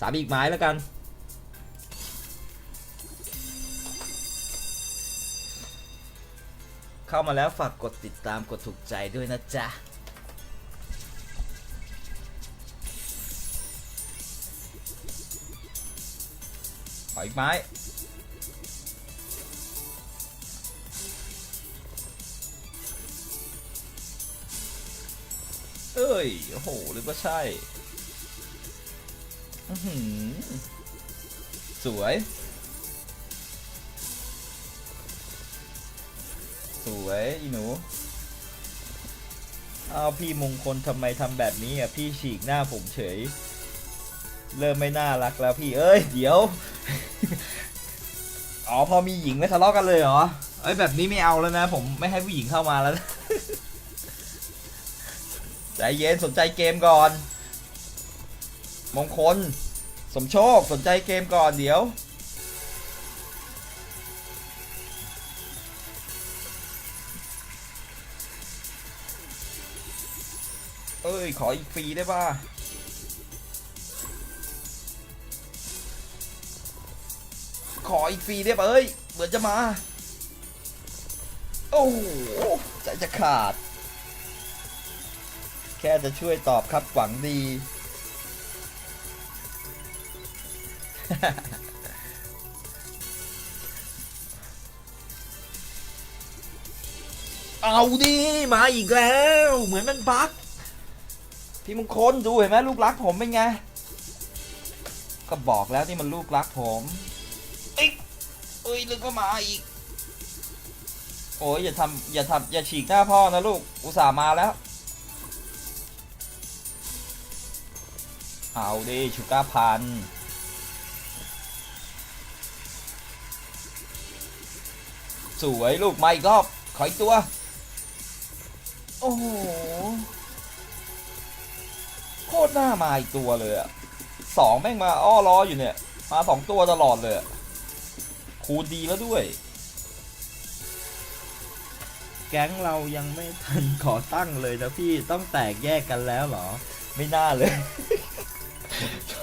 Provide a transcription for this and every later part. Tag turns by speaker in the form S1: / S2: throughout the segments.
S1: สามอีกไม้แล้วกัน เข้ามาแล้วฝากกดติดตามกดถูกใจด้วยนะจ๊ะขออีกไม้เอ้ย โอ้โห หรือว่าใช่ สวย สวยอีหนูเอาพี่มงคลทำไมทำแบบนี้อะพี่ฉีกหน้าผมเฉย เริ่มไม่น่ารักแล้วพี่เอ้ย เดี๋ยว อ๋อพอมีหญิงไม่ทะเลาะกันเลยเหรอเอ้ยแบบนี้ไม่เอาแล้วนะ ผมไม่ให้ผู้หญิงเข้ามาแล้วใจเย็นสนใจเกมก่อน มงคล สมโชคสนใจเกมก่อนเดี๋ยว เอ้ย ขออีกฟรีได้ป่ะขออีกฟรีได้ป่ะเอ้ย เหมือนจะมา โอ้โหใจจะขาด แค่จะช่วยตอบครับหวังดี เอาดิมาอีกแล้ว เหมือนมันบั๊กพี่มงคลดูเห็นไหมลูกรักผมเป็นไง ก็บอกแล้วนี่มันลูกรักผมเอ้ยเอ้ยลึกก็มาอีก โอ้ยอย่าทำอย่าทำอย่าฉีกหน้าพ่อนะลูก อุตส่าห์มาแล้ว เอาดิชูก้าพัน สวยลูกมาอีกรอบขออีกตัว โอ้โห โคตรหน้ามาอีกตัวเลยอะสองแม่งมาอ้อล้ออยู่เนี่ย มาสองตัวตลอดเลยอะคูณดีแล้วด้วย แก๊งเรายังไม่ทันขอตั้งเลยนะพี่ต้องแตกแยกกันแล้วเหรอ ไม่น่าเลย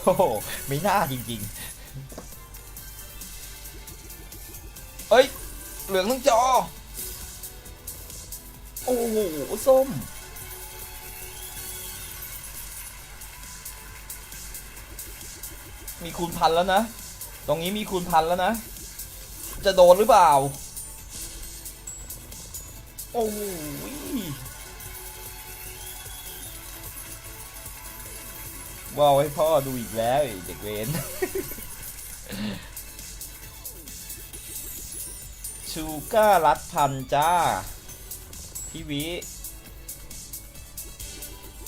S1: โอ้โหไม่น่าจริง ๆ เอ้ย เหลืองทั้งจอ โอ้โหส้ม มีคูณพันแล้วนะ ตรงนี้มีคูณพันแล้วนะ จะโดนหรือเปล่า โอ้ยว้าวให้พ่อดูอีกแล้วไอ้เด็กเวน ชูก้ารัดพันจ้า พี่วิ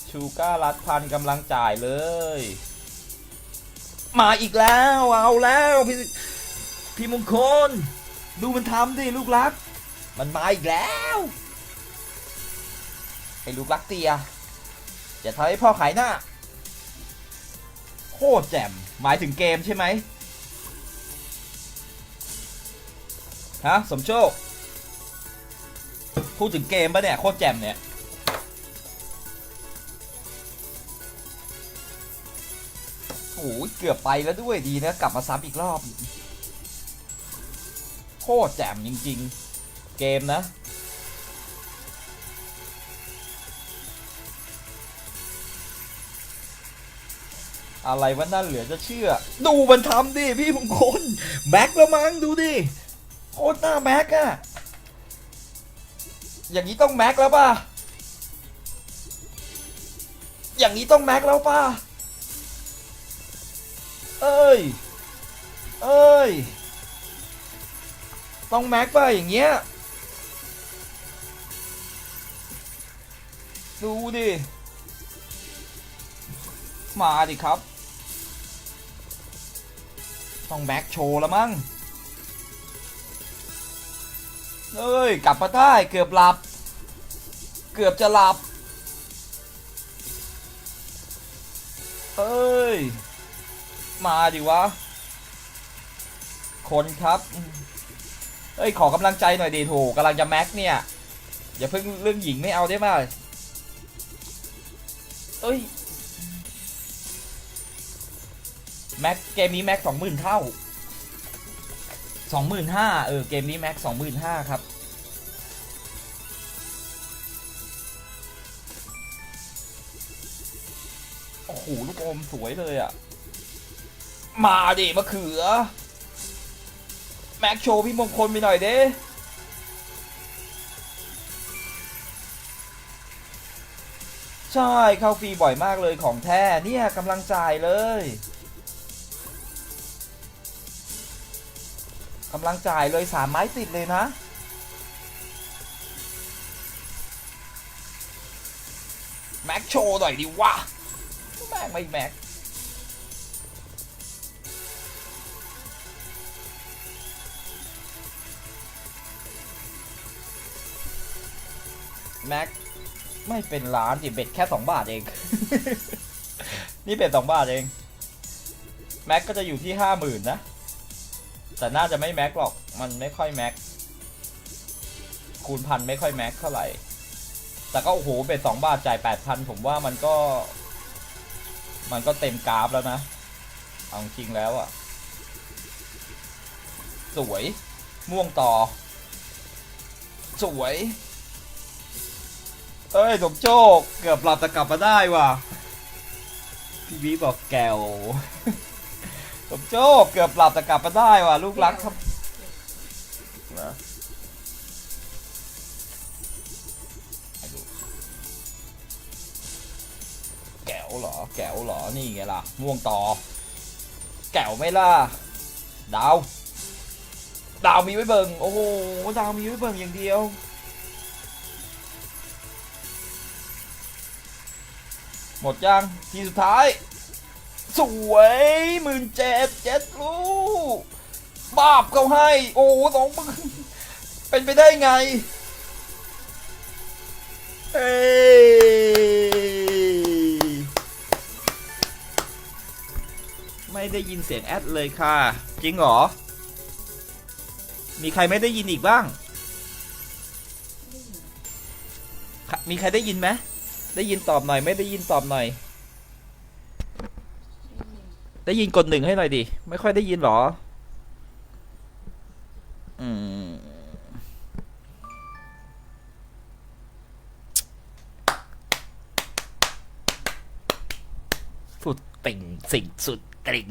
S1: ชูก้ารัดพันกำลังจ่ายเลย มาอีกแล้ว เอาแล้วพี่พี่มงคล ดูมันทำดิลูกรัก มันมาอีกแล้วไอ้ลูกรักเตียจะทำให้พ่อขายหน้า โคตรแจ่มหมายถึงเกมใช่ไหม ฮะสมโชค พูดถึงเกมปะเนี่ยโคตรแจ่มเนี่ยโอ้ยเกือบไปแล้วด้วยดีนะ กลับมาซ้ำอีกรอบ โคตรแจ่มจริง ๆ เกมนะอะไรวะนั่นเหลือจะเชื่อ ดูมันทำดิพี่มงคลแม็กแล้วมั้งดูดิ โคตรหน้าแม็กอะอย่างนี้ต้องแม็กแล้วป่ะ อย่างนี้ต้องแม็กแล้วป่ะ เอ้ย เอ้ย ต้องแม็กป่ะอย่างเงี้ย ดูดิ มาดิครับ ต้องแม็กโชว์แล้วมั้ง เอ้ย กลับมาได้เกือบหลับ เกือบจะหลับเอ้ย มาดิวะ คนครับ เอ้ย ขอกำลังใจหน่อยดีถูกกำลังจะแม็กเนี่ย อย่าเพิ่งเรื่องหญิงไม่เอาได้ไหมเอ้ย แม็กเกมนี้แม็กสองหมื่นเท่า สองหมื่นห้าเออเกมนี้แม็กสองหมื่นห้าครับโอ้โหลูกอมสวยเลยอะ่ะ มาดิมะเขือ แม็กโชว์พี่มงคลไปหน่อยเด้ใช่ เข้าฟรีบ่อยมากเลยของแท้เนี่ยกำลังจ่ายเลย กำลังจ่ายเลยสามไม้ติดเลยนะ แม็กโชว์หน่อยดิวะแม็กไม่แม็กแม็กไม่เป็นล้านดิเบ็ดแค่สองบาทเอง นี่เบ็ดสองบาทเอง แม็กก็จะอยู่ที่ห้าหมื่นนะ แต่น่าจะไม่แม็กหรอก มันไม่ค่อยแม็ก คูณพันไม่ค่อยแม็กเท่าไหร่ แต่ก็โอ้โหเบ็ดสองบาทจ่ายแปดพันผมว่ามันก็ มันก็เต็มกราฟแล้วนะ เอาจริงแล้วอะสวย ม่วงต่อ สวย เอ้ยสมโชค เกือบหลับแต่กลับมาได้ว่ะ พี่วิบอกแกว สมโชคเกือบหลับแต่กลับมาได้ว่ะลูกรักครับนะให้ดูแก้วเหรอ แก้วเหรอ นี่ไงล่ะ ม่วงต่อ แก้วไหม่ล่ะ ดาว ดาวมีไว้เบิ่งโอ้โห ดาวมีไว้เบิ่งอย่างเดียวหมดยังทีสุดท้าย สวยหมื่นเจ็ดเจ็ดลูกบาบเขาให้ โอ้สองหมื่นเป็นไปได้ไง เอ้ยไม่ได้ยินเสียงแอดเลยค่ะ จริงเหรอ มีใครไม่ได้ยินอีกบ้าง มีใครได้ยินไหมได้ยินตอบหน่อย ไม่ได้ยินตอบหน่อย ได้ยินกดหนึ่งให้หน่อยดิ ไม่ค่อยได้ยินหรอ อืม สุดติ่งสิ่งสุดติ่ง